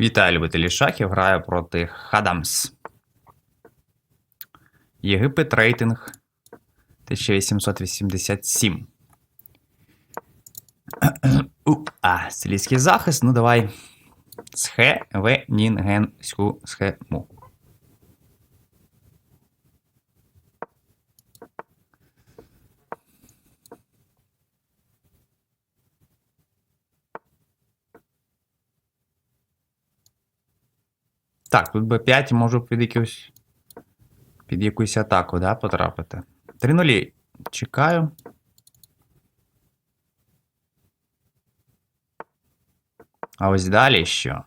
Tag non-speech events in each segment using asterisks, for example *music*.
Вітаю, любителі шахів. Граю проти Хадамс. Єгипет рейтинг 1887. *clears throat* У, а, силійський захист. Ну, давай. Схевенінгенську схему. Так, тут Б5 можу під якусь. Під якусь атаку, да, потрапити. 3 нулі. Чекаю. А ось далі що?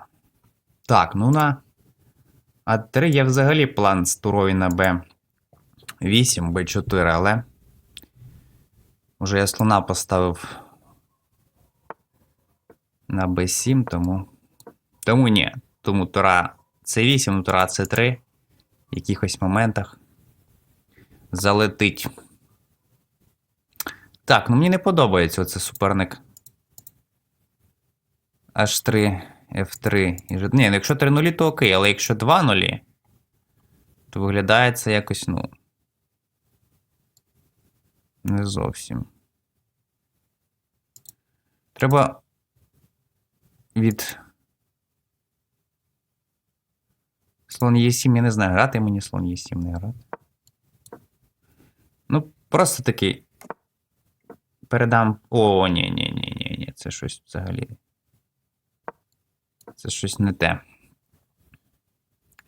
Так, ну на. А3 є взагалі план з турою на Б8, Б4, але. Уже я слона поставив на Б7, тому. Тому ні. Тому тура С8, ну тура С3 в якихось моментах залетить. Так, ну мені не подобається оце суперник. H3, F3. Ні, ну якщо 3 нулі, то окей, але якщо 2 нулі, то виглядає це якось, ну. Не зовсім. Треба від. Слон Е7, я не знаю, грати мені слон Е7 не грати. Ну, просто такий. Передам. О, ні, ні, ні, ні, ні, це щось взагалі. Це щось не те.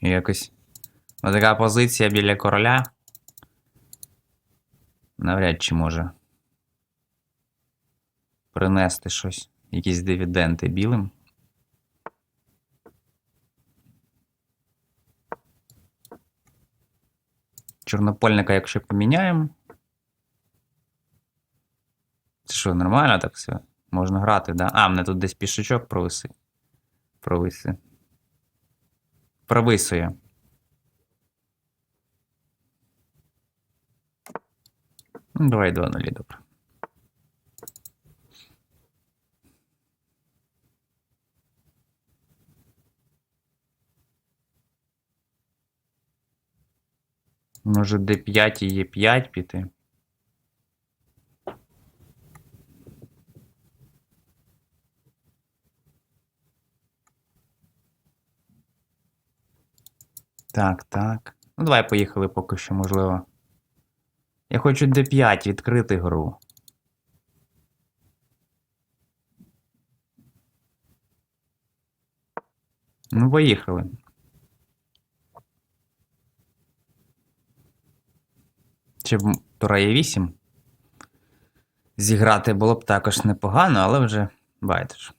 Якось. Ось така позиція біля короля. Навряд чи може принести щось, якісь дивіденди білим. Чорнопольника, якщо поміняємо. Це що, нормально так все? Можна грати, да? А, мене тут десь пішечок провиси. Провиси. Провисує. Ну, давай 2-0, добре. Може D5 і Е5 піти. Так, так. Ну, давай поїхали поки що, можливо. Я хочу D5 відкрити гру. Ну, поїхали. Чи Тура є 8 зіграти було б також непогано, але вже байдуже.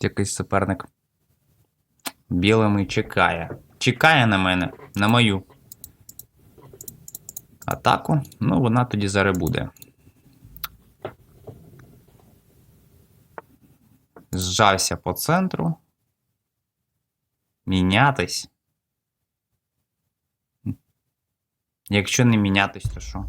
Якийсь суперник білими чекає. Чекає на мене, на мою атаку. Ну, вона тоді зараз буде. Зжався по центру. Мінятись. Якщо не мінятись, то що?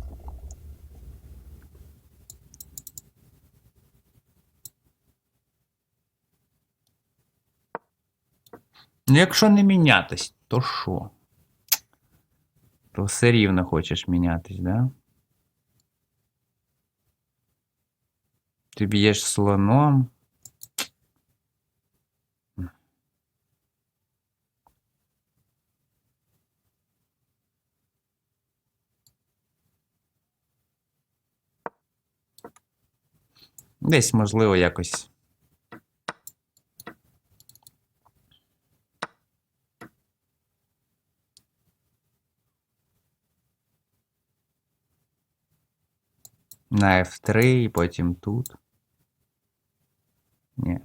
Ну, якщо не мінятись, то що? То все рівно хочеш мінятись, да? Ти б'єш слоном. Десь, можливо, якось. На F3 і потім тут. Ні.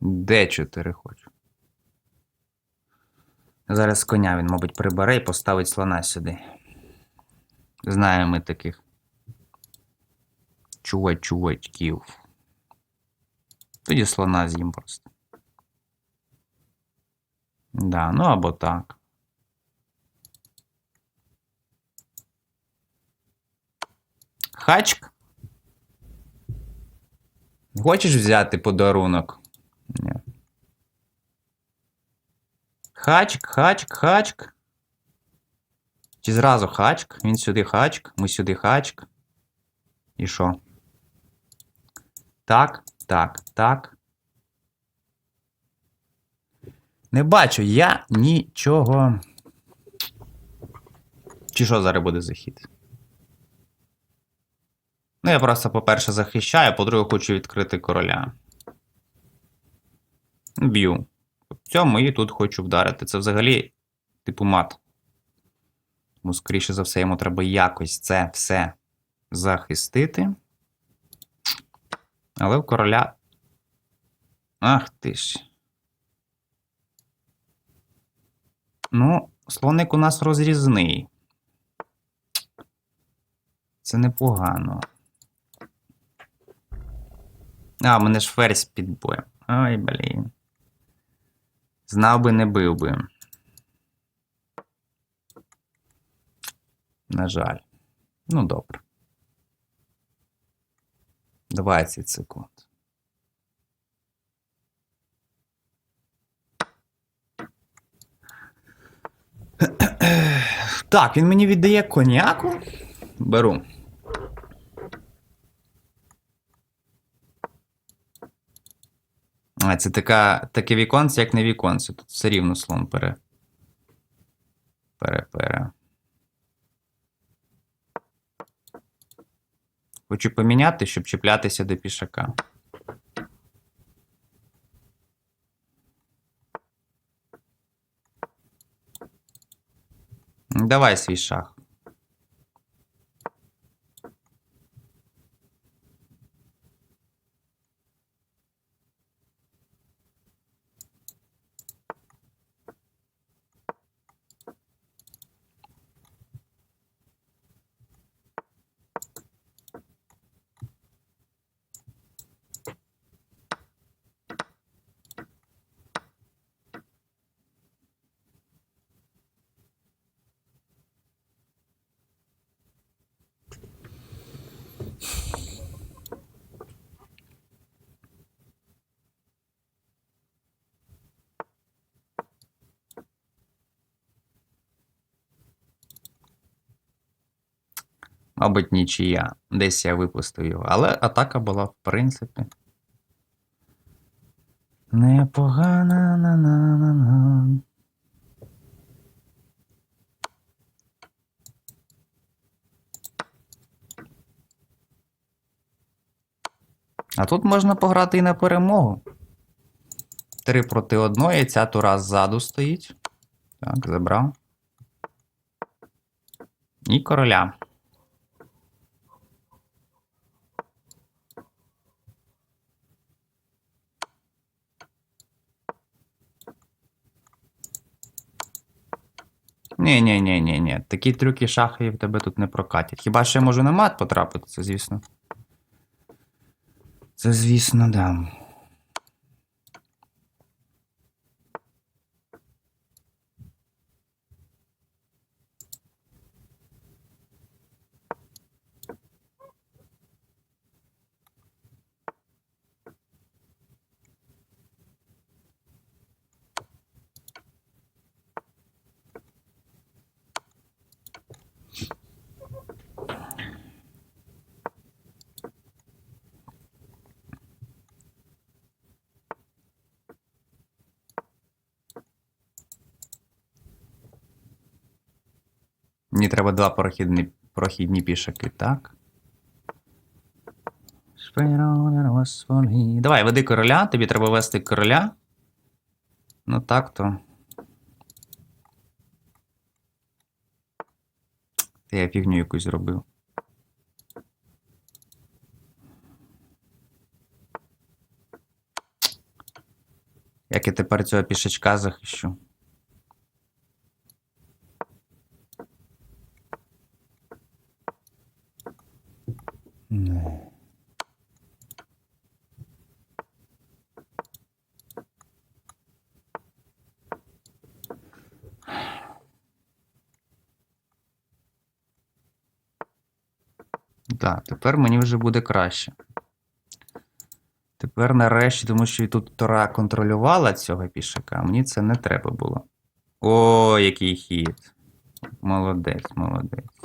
Д4 хочу. Зараз коня він, мабуть, прибере і поставить слона сюди. Знаємо ми таких чувач-чувачків. Тоді слона з'їм просто. Да, ну або так. Хачк? Хочеш взяти подарунок? Ні. Хачк, хачк, хачк. Чи зразу хачк? Він сюди хачк, ми сюди хачк. І що? Так, так, так. Не бачу я нічого. Чи що зараз буде захід? Ну, я просто, по-перше, захищаю, по-друге, хочу відкрити короля. Б'ю. Цьому і тут хочу вдарити. Це взагалі, типу, мат. Тому, скоріше за все, йому треба якось це все захистити. Але в короля. Ах ти ж. Ну, слоник у нас розрізний. Це непогано. А, мене ж ферзь під боєм. Ой, блін. Знав би, не бив би. На жаль. Ну, добре. 20 секунд. Так, він мені віддає коняку. Беру. А, це така, таке віконце, як не віконце. Тут все рівно слон пере. Пере, пере. Хочу поміняти, щоб чіплятися до пішака. Давай свій шах. Мабуть, нічия. Десь я випустив його. Але атака була, в принципі. Непогана на на на на А тут можна пограти і на перемогу. Три проти одної, ця тура ззаду стоїть. Так, забрав. І короля. Ні, ні, ні, ні, ні. Такі трюки шахи в тебе тут не прокатять. Хіба я можу на мат потрапити, це звісно. Це, звісно, да. Мені треба два прохідні, прохідні пішаки, так? Давай, веди короля, тобі треба вести короля. Ну так то. Та я фігню якусь зробив. Як я тепер цього пішачка захищу? Так, тепер мені вже буде краще. Тепер нарешті, тому що і тут Тора контролювала цього пішака, мені це не треба було. О, який хід! Молодець, молодець.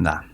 Да. Так,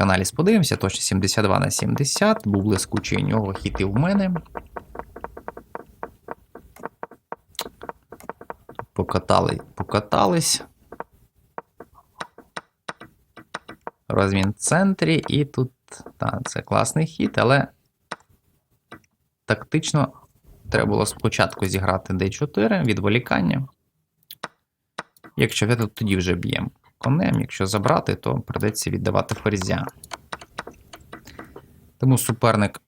аналіз подивимося. Точно 72 на 70. Був блискучий у нього хід і в мене. Покатали, покатались. Розмін в центрі, і тут, так, це класний хід, але тактично треба було спочатку зіграти D4 відволікання. Якщо ви тут тоді вже б'ємо конем, якщо забрати, то придеться віддавати ферзя. Тому суперник,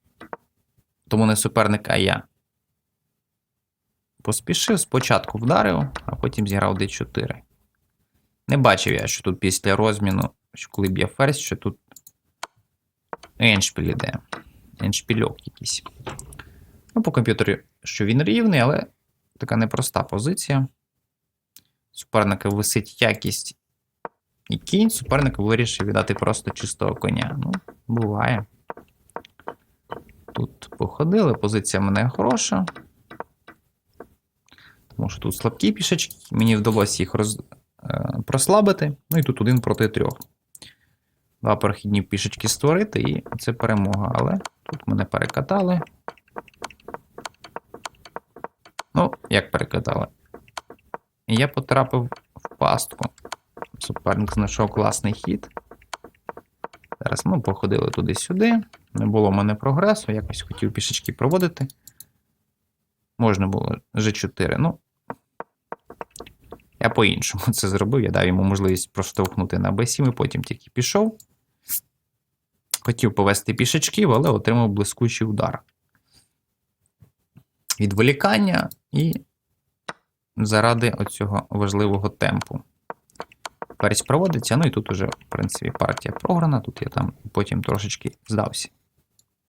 тому не суперник, а я. Поспішив, спочатку вдарив, а потім зіграв d4. Не бачив я, що тут після розміну, що коли б'є ферзь, що тут еншпіль іде. Еншпільок якийсь. Ну, по комп'ютері, що він рівний, але така непроста позиція. Суперника висить якість і кінь, суперник вирішив віддати просто чистого коня. Ну, буває. Тут походили, позиція мене хороша. Тому що тут слабкі пішечки, мені вдалося їх роз... е, прослабити. Ну і тут один проти трьох. Два перехідні пішечки створити, і це перемога. Але тут мене перекатали. Ну, як перекатали? І я потрапив в пастку. Суперник знайшов класний хід. Зараз ми походили туди-сюди. Не було в мене прогресу, якось хотів пішечки проводити. Можна було G4. Ну, я по-іншому це зробив. Я дав йому можливість проштовхнути на B7 і потім тільки пішов. Хотів повести пішечків, але отримав блискучий удар. Відволікання і заради оцього важливого темпу. Перець проводиться, ну і тут уже, в принципі, партія програна. Тут я там потім трошечки здався.